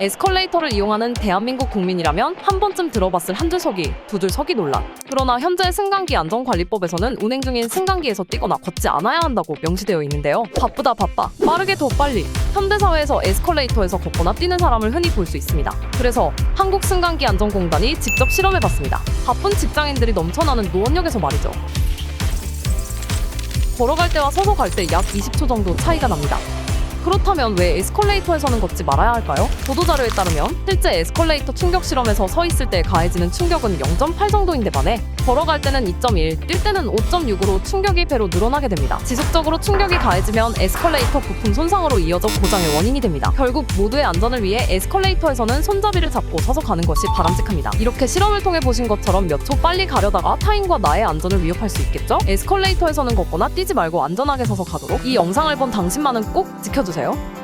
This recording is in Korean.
에스컬레이터를 이용하는 대한민국 국민이라면 한 번쯤 들어봤을 한 줄 서기, 두 줄 서기 논란. 그러나 현재 승강기 안전관리법에서는 운행 중인 승강기에서 뛰거나 걷지 않아야 한다고 명시되어 있는데요. 바쁘다 바빠, 빠르게 더 빨리. 현대사회에서 에스컬레이터에서 걷거나 뛰는 사람을 흔히 볼 수 있습니다. 그래서 한국 승강기 안전공단이 직접 실험해봤습니다. 바쁜 직장인들이 넘쳐나는 노원역에서 말이죠. 걸어갈 때와 서서 갈 때 약 20초 정도 차이가 납니다. 그렇다면 왜 에스컬레이터에서는 걷지 말아야 할까요? 보도자료에 따르면 실제 에스컬레이터 충격 실험에서 서 있을 때 가해지는 충격은 0.8 정도인데 반해 걸어갈 때는 2.1, 뛸 때는 5.6으로 충격이 배로 늘어나게 됩니다. 지속적으로 충격이 가해지면 에스컬레이터 부품 손상으로 이어져 고장의 원인이 됩니다. 결국 모두의 안전을 위해 에스컬레이터에서는 손잡이를 잡고 서서 가는 것이 바람직합니다. 이렇게 실험을 통해 보신 것처럼 몇 초 빨리 가려다가 타인과 나의 안전을 위협할 수 있겠죠? 에스컬레이터에서는 걷거나 뛰지 말고 안전하게 서서 가도록 이 영상을 본 당신만은 꼭 지켜주세요.